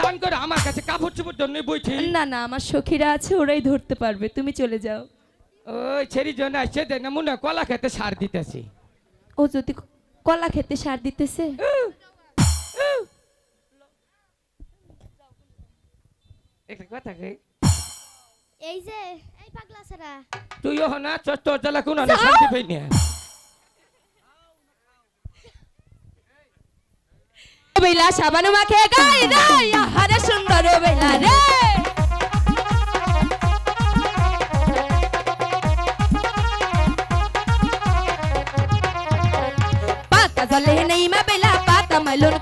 চান করে আমার কাছে কাপড় চোপড় জন্য বইছি। না না আমার সখীরা আছে ওরাই ধরতে পারবে তুমি চলে যাও। ওই ছেড়ি জন আসছে দেখ না মনে কলা খেতে সার দিতেছি। ও যদি কলা খেতে সার দিতেছে? একটা কথা কই? এই যে এই পাগলা ছাড়া। তুইও হ না তোর তোর জ্বালা কোন শান্তি পাই না বেলা সাবানু মাখে গাই রাই আহারে সুন্দর বেলা রে। পাতা জলে নেই মা বেলা, পাতা মাইলন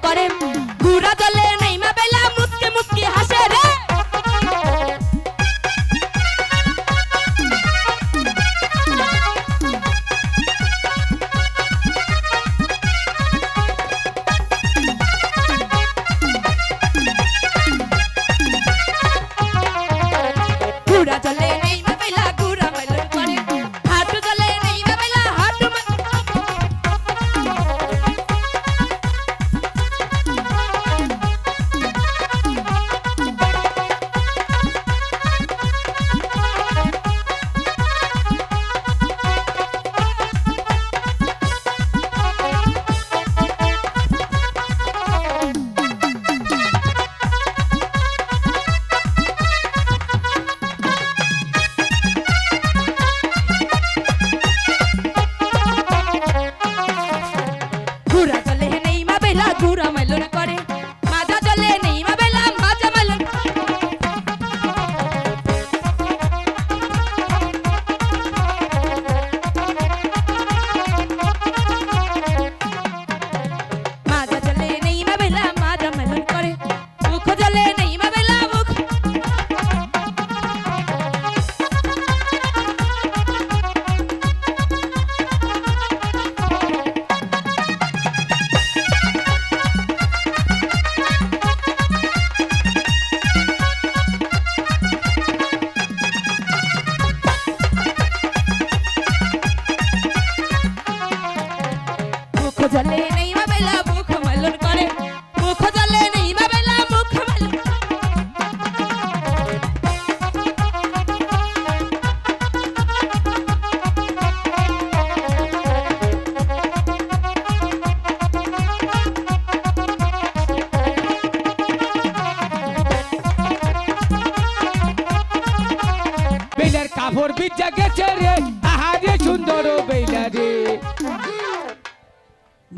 কাপড় বিদ্যা গেছে রে। আহারে সুন্দর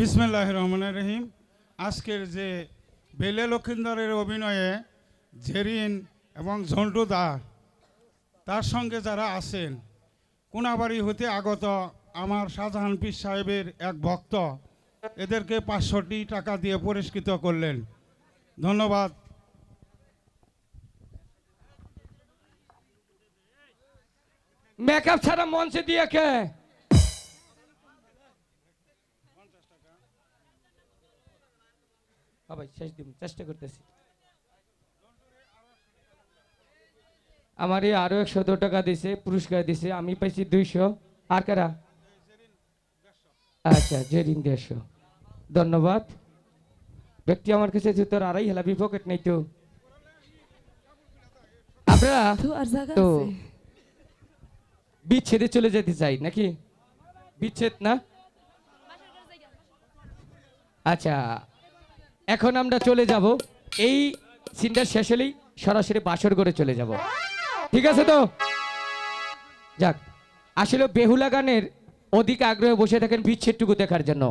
বিসমিল্লাহ রহমান রহিম। আজকের যে বেলে লক্ষিন্দরের অভিনয়ে জেরিন এবং ঝন্টু দা, তার সঙ্গে যারা আছেন, কোনাবাড়ি হতে আগত আমার শাহজাহান পীর সাহেবের এক ভক্ত, এদেরকে পাঁচশোটি টাকা দিয়ে পুরস্কৃত করলেন। ধন্যবাদ। মেকআপ ছাড়া মঞ্চে দিয়ে কে? সবাই শেষ দিন চেষ্টা করতেছি। আমার এই আরও একশো টাকা দিছে পুরস্কার দিছে আমি পাইছি দুইশো। আর কারা? আচ্ছা জেরিন দেড়শো। ধন্যবাদ। ব্যক্তি আমার কাছে জুতোর আড়াই হেলাবি পকেট নেই তো। আপনারা তো বিচ্ছেদে চলে যেতে চাই নাকি? বিচ্ছেদ না? আচ্ছা এখন আমরা চলে যাব। এই সিনটা শেষ হলেই সরাসরি বাসর করে চলে যাব। ঠিক আছে তো? যাক আসলে বেহুলা গানের অধিক আগ্রহে বসে থাকেন বিচ্ছেদটুকু দেখার জন্য।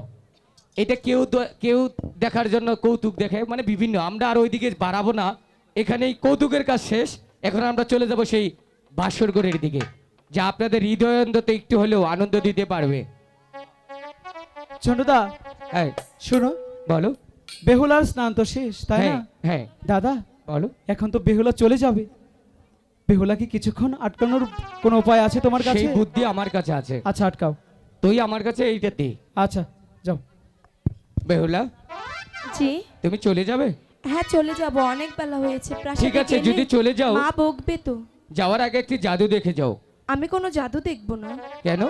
এটা কেউ কেউ দেখার জন্য কৌতুক দেখে মানে বিভিন্ন আমরা আর ওইদিকে বাড়াবো না। এখানেই কৌতুকের কাজ শেষ। এখন আমরা চলে যাব সেই বাসরগড়ের দিকে যা আপনাদের হৃদয়ন্দতে একটু হলেও আনন্দ দিতে পারবে। ঝন্টুদা হ্যাঁ শোনো। বলো। বেহুলার স্নান তো শেষ তাই হ্যাঁ না? হ্যাঁ। দাদা বলো। এখন তো বেহুলা চলে যাবে। বেহুলা কি কিছুক্ষণ আটকানোর কোনো উপায় আছে তোমার কাছে? সেই বুদ্ধি আমার কাছে আছে। আচ্ছা আটকাও। তুই আমার কাছে এইটা দে। আচ্ছা যাও। বেহুলা জি। তুমি চলে যাবে? হ্যাঁ চলে যাব অনেক বেলা হয়েছে ঠিক আছে যদি চলে যাও। মা বকবে তো। যাওয়ার আগে একটি জাদু দেখে যাও। আমি কোনো জাদু দেখব না। কেন?